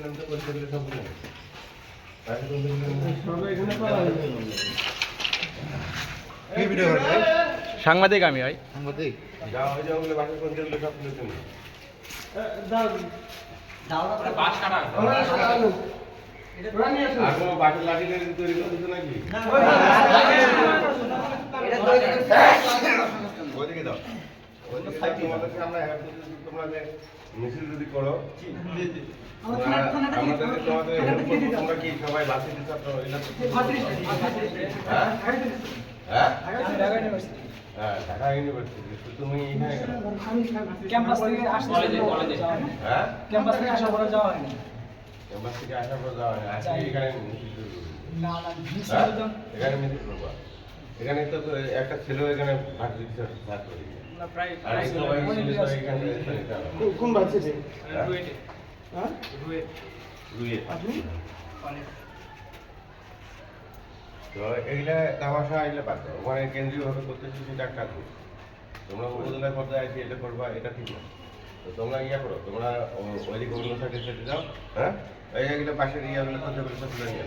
পরীক্ষা দিলে সব বলে সাংবাদিক আমি ভাই। সাংবাদিক। যা হয়ে যাও বলে বাসের পরীক্ষা দিলে সব তুলে তুমি আর লাঠি তৈরি করে নাকি ওইদিকে দাও। ওইদিকে দাও, তোমাদেরকে আমরা তোমরা মিছিল যদি করো তোমরা- কি সবাই হ্যাঁ? হ্যাঁ? হ্যাঁ, ঢাকা ইউনিভার্সিটি তুমি এখানে ক্যাম্পাস থেকে আসতে হ্যাঁ? ক্যাম্পাস থেকে আসার পরে যাওয়া হয়নি। ক্যাম্পাস থেকে আসার পর যাওয়া আজকে এখানে মিছিল শুরু করব। না না? এখানে মিছিল করব। এখানে তো একটা ছেলেও এখানে ভার্সিটি ছাত্র প্রায় আর কোন বাচ্চা হ্যাঁ? হ্যাঁ। আপনি? তো এইটা তামাশা এগুলো বাদ ওখানে কেন্দ্রীয়ভাবে করতেছি সেটা একটা কাজ। তোমরা পর্যায়ে এটা করবা এটা ঠিক না। তো তোমরা ইয়া করো তোমরা ওইদিকে অন্য সাইডে সেটে যাও হ্যাঁ? এই এগুলো পাশের ইয়াগুলো সব তুলে নিয়ে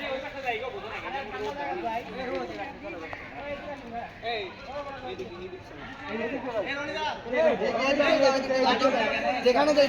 এখানে- এগুলো না ওইদিকে যাই যেখানে যাই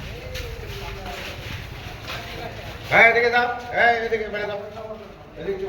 হ্যাঁ এদিকে যাও। হ্যাঁ এদিকে বেড়ে যাও। এদিকে।